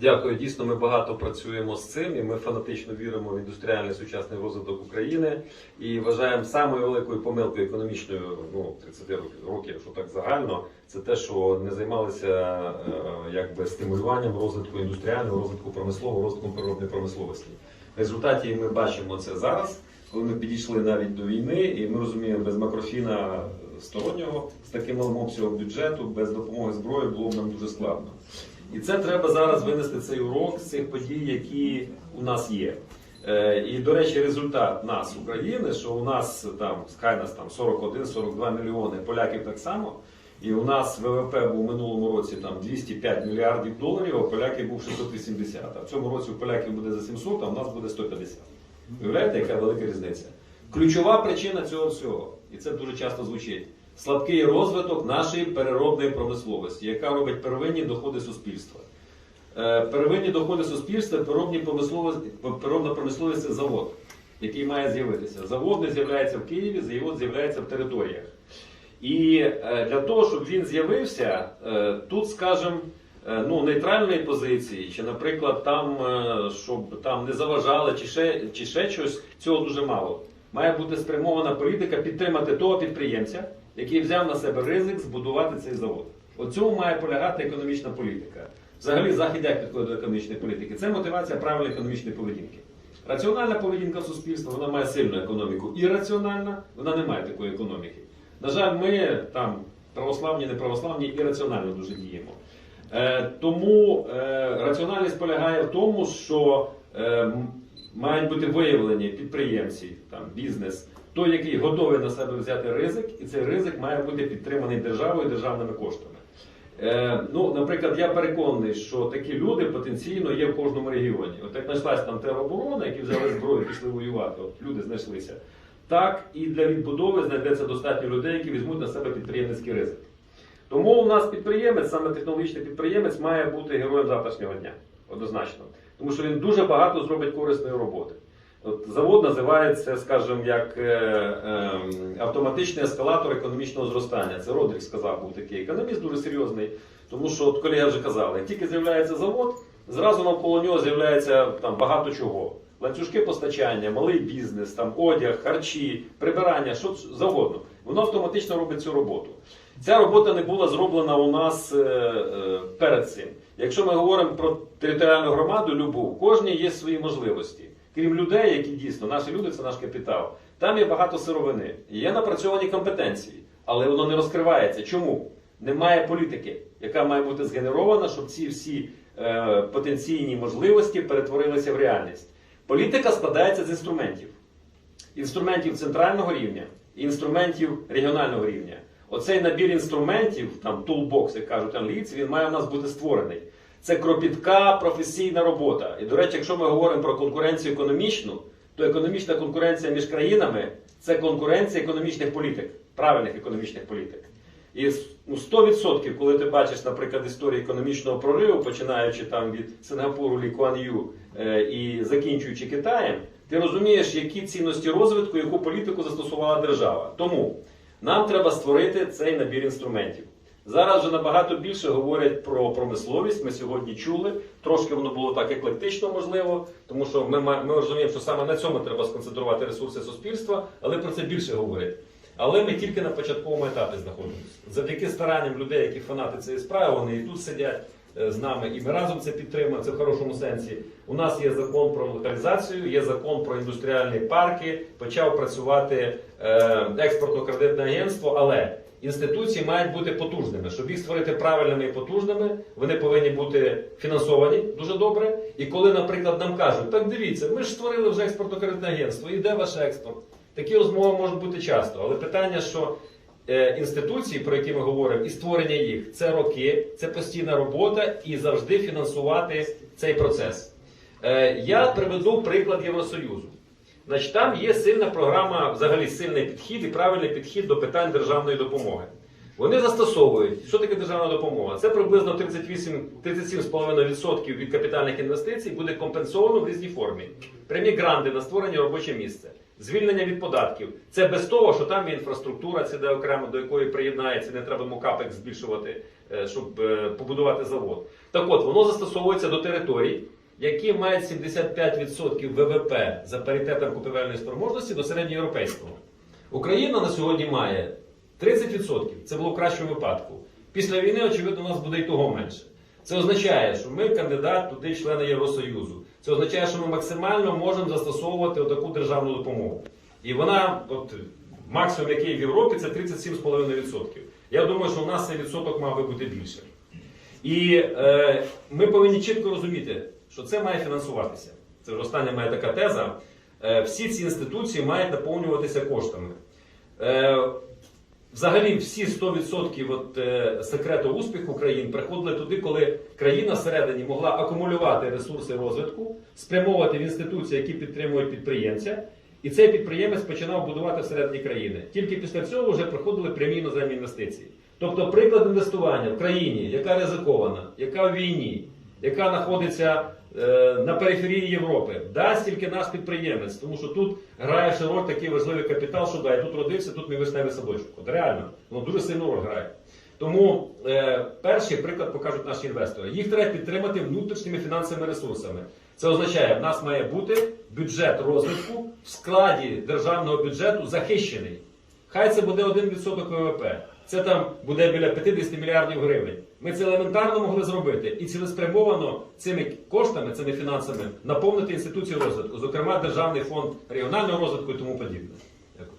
Дякую. Дійсно, ми багато працюємо з цим, і ми фанатично віримо в індустріальний сучасний розвиток України і вважаємо самою великою помилкою економічною ну 30 років, років, що так загально, це те, що не займалися е, якби стимулюванням розвитку індустріального, розвитку промислового, розвитку переробної промисловості. В результаті ми бачимо це зараз, коли ми підійшли навіть до війни, і ми розуміємо, без макрофіна стороннього з таким малим обсягом бюджету, без допомоги зброї було б нам дуже складно. І це треба зараз винести цей урок з цих подій, які у нас є. Е, І, до речі, результат нас, України, що у нас там хай нас там 41-42 мільйони, поляків так само. І у нас ВВП був у минулому році там 205 мільярдів доларів, а у поляків був 680. А в цьому році у поляків буде за 700, а у нас буде 150. Уявляєте, яка велика різниця? Ключова причина цього всього, і це дуже часто звучить. Слабкий розвиток нашої переробної промисловості, яка робить первинні доходи суспільства. Е, Первинні доходи суспільства, переробні переробна промисловість це завод, який має з'явитися. Завод не з'являється в Києві, завод з'являється в територіях. І е, для того, щоб він з'явився, е, тут, скажімо, ну, нейтральної позиції, чи, наприклад, там, щоб там не заважали, чи ще, чи ще щось, цього дуже мало. Має бути спрямована політика підтримати того підприємця, який взяв на себе ризик збудувати цей завод. От цьому має полягати економічна політика. Взагалі, захід як підходить до економічної політики? Це мотивація правильної економічної поведінки. Раціональна поведінка суспільства вона має сильну економіку. Ірраціональна вона не має такої економіки. На жаль, ми там православні, неправославні, ірраціонально дуже діємо. Е, тому е, раціональність полягає в тому, що е, мають бути виявлені підприємці, там, бізнес, той, який готовий на себе взяти ризик, і цей ризик має бути підтриманий державою державними коштами. Е, ну, наприклад, я переконаний, що такі люди потенційно є в кожному регіоні. От як знайшлась там тероборона, які взяли зброю, пішли воювати, от люди знайшлися. Так і для відбудови знайдеться достатньо людей, які візьмуть на себе підприємницький ризик. Тому у нас підприємець, саме технологічний підприємець, має бути героєм завтрашнього дня. Однозначно. Тому що він дуже багато зробить корисної роботи. От завод називається, скажімо, як е, е, автоматичний ескалатор економічного зростання. Це Родрік сказав, був такий економіст дуже серйозний. Тому що, от колеги вже казали, як тільки з'являється завод, зразу навколо нього з'являється там багато чого. Ланцюжки постачання, малий бізнес, там одяг, харчі, прибирання, що завгодно. Воно автоматично робить цю роботу. Ця робота не була зроблена у нас е, е, перед цим. Якщо ми говоримо про територіальну громаду, любу, кожній є свої можливості. Крім людей, які дійсно, наші люди це наш капітал. Там є багато сировини, є напрацьовані компетенції, але воно не розкривається. Чому? Немає політики, яка має бути згенерована, щоб ці всі е, потенційні можливості перетворилися в реальність. Політика складається з інструментів. Інструментів центрального рівня і інструментів регіонального рівня. Оцей набір інструментів, там toolbox, як кажуть англійці, він має у нас бути створений. Це кропітка професійна робота. І, до речі, якщо ми говоримо про конкуренцію економічну, то економічна конкуренція між країнами це конкуренція економічних політик, правильних економічних політик. І ну, 100%, коли ти бачиш, наприклад, історію економічного прориву, починаючи там від Сингапуру, Лі Куан Ю е, і закінчуючи Китаєм, ти розумієш, які цінності розвитку, яку політику застосувала держава. Тому нам треба створити цей набір інструментів. Зараз вже набагато більше говорять про промисловість. Ми сьогодні чули. Трошки воно було так еклектично, можливо, тому що ми, ми розуміємо, що саме на цьому треба сконцентрувати ресурси суспільства, але про це більше говорять. Але ми тільки на початковому етапі знаходимося. Завдяки старанням людей, які фанати цієї справи, вони і тут сидять з нами, і ми разом це підтримуємо. Це в хорошому сенсі. У нас є закон про локалізацію, є закон про індустріальні парки, почав працювати е, експортно-кредитне агентство, але інституції мають бути потужними. Щоб їх створити правильними і потужними, вони повинні бути фінансовані дуже добре. І коли, наприклад, нам кажуть, так дивіться, ми ж створили вже експортно-кредитне агентство, і де ваш експорт? Такі розмови можуть бути часто, але питання, що е, інституції, про які ми говоримо, і створення їх це роки, це постійна робота і завжди фінансувати цей процес. Е, я приведу приклад Євросоюзу. Значить, там є сильна програма, взагалі сильний підхід і правильний підхід до питань державної допомоги. Вони застосовують, що таке державна допомога? Це приблизно 38, 37,5% від капітальних інвестицій буде компенсовано в різній формі. Прямі гранди на створення робоче місце, звільнення від податків. Це без того, що там є інфраструктура, це де окремо до якої приєднається, не треба йому збільшувати, е, щоб е, побудувати завод. Так от, воно застосовується до територій, які мають 75% ВВП за паритетом купівельної спроможності до середньоєвропейського. Україна на сьогодні має 30%. Це було в кращому випадку. Після війни, очевидно, у нас буде і того менше. Це означає, що ми кандидат туди члени Євросоюзу. Це означає, що ми максимально можемо застосовувати таку державну допомогу. І вона, от максимум, який в Європі, це 37,5%. Я думаю, що у нас цей відсоток мав би бути більше. І е, ми повинні чітко розуміти, що це має фінансуватися. Це вже остання моя така теза. Е, всі ці інституції мають наповнюватися коштами. Е, Взагалі, всі 100% от, е, секрету успіху країн приходили туди, коли країна всередині могла акумулювати ресурси розвитку, спрямовувати в інституції, які підтримують підприємця, і цей підприємець починав будувати всередині країни. Тільки після цього вже приходили прямі іноземні інвестиції. Тобто, приклад інвестування в країні, яка ризикована, яка в війні, яка знаходиться е, на периферії Європи, дасть тільки наш підприємець, тому що тут грає ще роль такий важливий капітал, що да, я тут родився, тут мій вишневий садочок. От реально, воно дуже сильну роль грає. Тому е, перший приклад покажуть наші інвестори. Їх треба підтримати внутрішніми фінансовими ресурсами. Це означає, в нас має бути бюджет розвитку в складі державного бюджету захищений. Хай це буде 1% ВВП. Це там буде біля 50 мільярдів гривень. Ми це елементарно могли зробити і цілеспрямовано цими коштами, цими фінансами наповнити інституції розвитку, зокрема Державний фонд регіонального розвитку і тому подібне. Дякую.